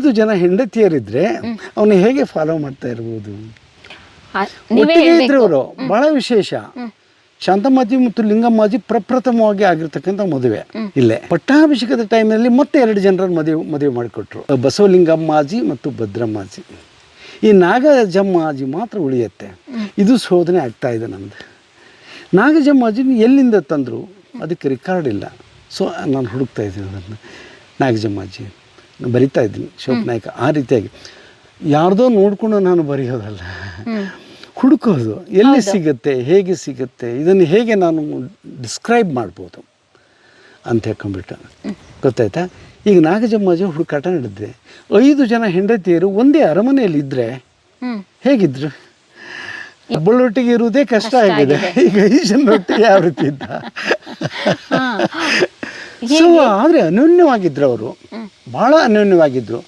ಐದು ಜನ ಹೆಂಡತಿಯರಿದ್ರೆ ಅವನು ಹೇಗೆ ಫಾಲೋ ಮಾಡ್ತಾ ಇರ್ಬೋದು? ಒಟ್ಟಿಗೆ. ಅವರು ಬಹಳ ವಿಶೇಷ. ಶಾಂತಮಾಜಿ ಮತ್ತು ಲಿಂಗಮ್ಮಾಜಿ ಪ್ರಪ್ರಥಮವಾಗಿ ಆಗಿರ್ತಕ್ಕಂಥ ಮದುವೆ. ಇಲ್ಲೇ. ಪಟ್ಟಾಭಿಷೇಕದ ಟೈಮಲ್ಲಿ ಮತ್ತೆ ಎರಡು ಜನರ ಮದುವೆ ಮದುವೆ ಮಾಡಿಕೊಟ್ರು. ಬಸವಲಿಂಗಮ್ಮಾಜಿ ಮತ್ತು ಭದ್ರಮ್ಮಾಜಿ. ಈ ನಾಗಜಮ್ಮಾಜಿ ಮಾತ್ರ ಉಳಿಯುತ್ತೆ. ಇದು ಶೋಧನೆ ಆಗ್ತಾ ಇದೆ ನಮ್ಮದು ನಾಗಜಮ್ಮಾಜಿ ಎಲ್ಲಿಂದ ತಂದರು? ಅದಕ್ಕೆ ರೆಕಾರ್ಡ್ ಇಲ್ಲ. ಸೊ ನಾನು ಹುಡುಕ್ತಾ ಇದ್ದೀನಿ ಅದನ್ನು. ನಾಗಜಮ್ಮಾಜಿ ಬರಿತಾ ಇದ್ದೀನಿ ಶಿವಪ್ಪ ನಾಯಕ ಆ ರೀತಿಯಾಗಿ. ಯಾರ್ದೋ ನೋಡಿಕೊಂಡು ನಾನು ಬರೆಯೋದಲ್ಲ. ಹುಡುಕೋದು ಎಲ್ಲಿ ಸಿಗುತ್ತೆ ಹೇಗೆ ಸಿಗುತ್ತೆ ಇದನ್ನು ಹೇಗೆ ನಾನು ಡಿಸ್ಕ್ರೈಬ್ ಮಾಡ್ಬೋದು ಅಂತ ಹೇಳ್ಕೊಂಡ್ಬಿಟ್ಟು. ಗೊತ್ತಾಯ್ತಾ? ಈಗ ನಾಗಜಮ್ಮಾಜಿ ಹುಡುಕಾಟ ನಡೆದಿದೆ. ಐದು ಜನ ಹೆಂಡತಿಯರು ಒಂದೇ ಅರಮನೆಯಲ್ಲಿ ಇದ್ದರೆ ಹೇಗಿದ್ರು? ಒಬ್ಬಳೊಟ್ಟಿಗೆ ಇರುವುದೇ ಕಷ್ಟ ಆಗಿದೆ. ಈಗ ಐದು ಒಟ್ಟಿಗೆ ಯಾವ ರೀತಿ ಇದ್ದ. ಸೊ ಆದರೆ ಅನ್ಯೋನ್ಯವಾಗಿದ್ರು ಅವರು. ಬಹಳ ಅನ್ಯೋನ್ಯವಾಗಿದ್ದರು